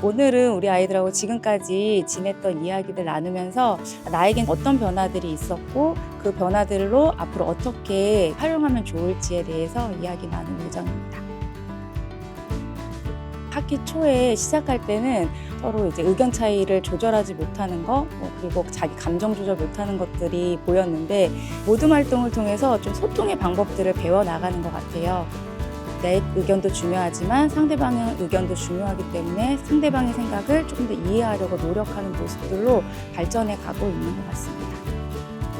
오늘은 우리 아이들하고 지금까지 지냈던 이야기들 나누면서 나에겐 어떤 변화들이 있었고 그 변화들로 앞으로 어떻게 활용하면 좋을지에 대해서 이야기 나눌 예정입니다. 학기 초에 시작할 때는 서로 이제 의견 차이를 조절하지 못하는 거, 뭐 그리고 자기 감정 조절 못하는 것들이 보였는데 모둠 활동을 통해서 좀 소통의 방법들을 배워 나가는 것 같아요. 내 의견도 중요하지만 상대방의 의견도 중요하기 때문에 상대방의 생각을 조금 더 이해하려고 노력하는 모습들로 발전해 가고 있는 것 같습니다.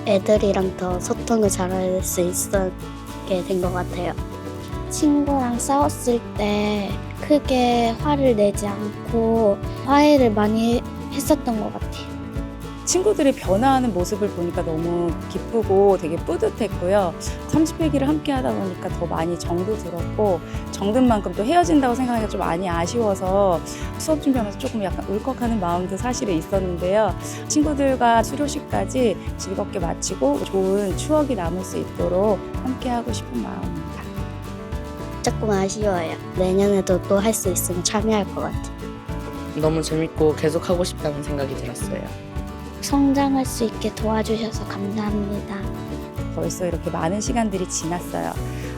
애들이랑 더 소통을 잘할 수 있었게 된 것 같아요. 친구랑 싸웠을 때 크게 화를 내지 않고 화해를 많이 했었던 것 같아요. 친구들이 변화하는 모습을 보니까 너무 기쁘고 되게 뿌듯했고요. 30회기를 함께 하다 보니까 더 많이 정도 들었고 정든 만큼 또 헤어진다고 생각하니까 좀 많이 아쉬워서 수업 준비하면서 조금 약간 울컥하는 마음도 사실은 있었는데요. 친구들과 수료식까지 즐겁게 마치고 좋은 추억이 남을 수 있도록 함께 하고 싶은 마음입니다. 조금 아쉬워요. 내년에도 또 할 수 있으면 참여할 것 같아요. 너무 재밌고 계속 하고 싶다는 생각이 들었어요. 성장할 수 있게 도와주셔서 감사합니다. 벌써 이렇게 많은 시간들이 지났어요.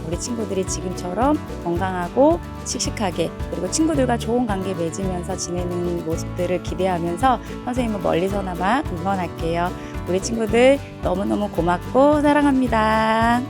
우리 친구들이 지금처럼 건강하고 씩씩하게 그리고 친구들과 좋은 관계 맺으면서 지내는 모습들을 기대하면서 선생님은 멀리서나마 응원할게요. 우리 친구들 너무너무 고맙고 사랑합니다.